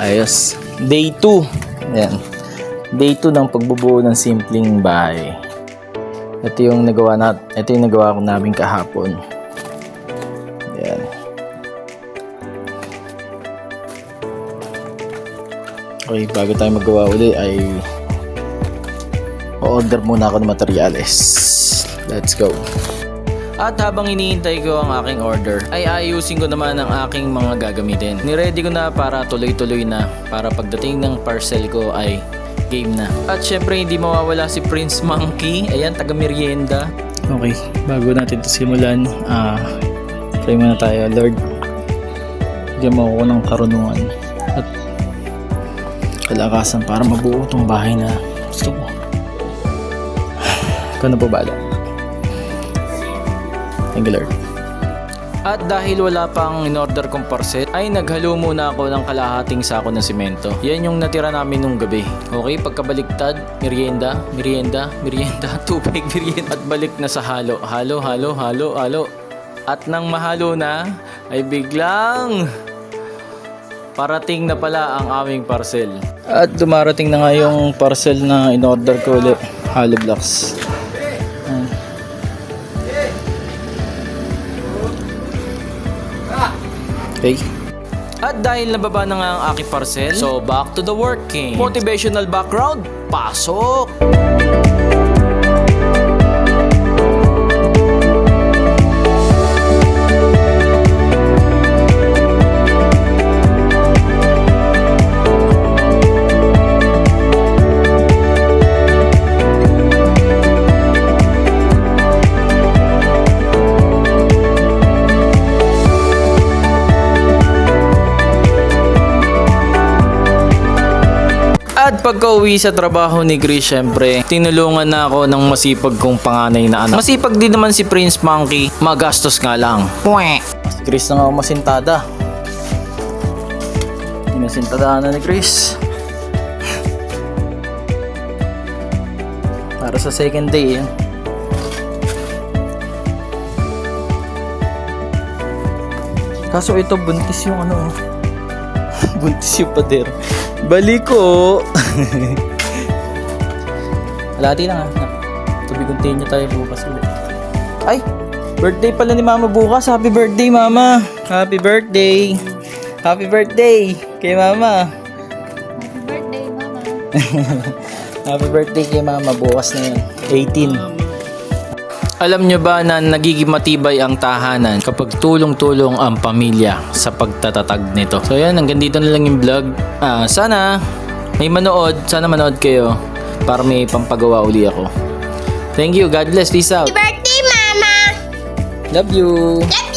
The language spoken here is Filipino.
Ayos. Day 2. Ayan. Day 2 ng pagbubuo ng simpleng bahay. Ito yung nagawa na, ito yung nagawa ko namin kahapon. Ayan. Okay, bago tayo magawa uli ay order muna ako ng materyales. Let's go. At habang iniintay ko ang aking order, ay ayusin ko naman ang aking mga gagamitin. Niready ko na para tuloy-tuloy na para pagdating ng parcel ko ay game na. At syempre hindi mawawala si Prince Monkey. Ayan, taga merienda. Okay, bago natin ito simulan, ah, pray muna tayo. Lord, bigyan mo ako ng karunungan at kalakasan para mabuo itong bahay na gusto ko. Ikaw na po bala. Lord. At dahil wala pang in-order kong parcel, ay naghalo muna ako ng kalahating sako ng simento. Yan yung natira namin nung gabi. Okay, pagkabaliktad, merienda, merienda, merienda, tubig, merienda, at balik na sa halo. Halo, halo, halo, halo. At nang mahalo na, ay biglang parating na pala ang aming parcel. At dumarating na nga yung parcel na in-order ko ulit. Hollow blocks. Okay. At dahil nababa na nga ang aking parcel, so back to the working. Motivational background, pasok! At pagka uwi sa trabaho ni Chris, syempre, tinulungan na ako ng masipag kong panganay na anak. Masipag din naman si Prince Monkey, magastos nga lang. Pwe! Si Chris na nga masintada. Minasintadahan na ni Chris. Para sa second day yan. Kaso ito buntis yung ano. Buntis yung pader. Balik ko. Alati lang ha. Tubig niya tayo bukas ulit. Ay! Birthday pala ni Mama bukas. Happy birthday, Mama. Happy birthday. Happy birthday kay Mama. Happy birthday, Mama. Happy birthday kay Mama. Bukas na yan. 18. Alam nyo ba na nagiging matibay ang tahanan kapag tulong-tulong ang pamilya sa pagtatatag nito? So yan, hanggang dito na lang yung vlog. Ah, sana may manood, sana manood kayo para may pampagawa uli ako. Thank you, God bless, peace out. Happy birthday, Mama. Love you. Love you.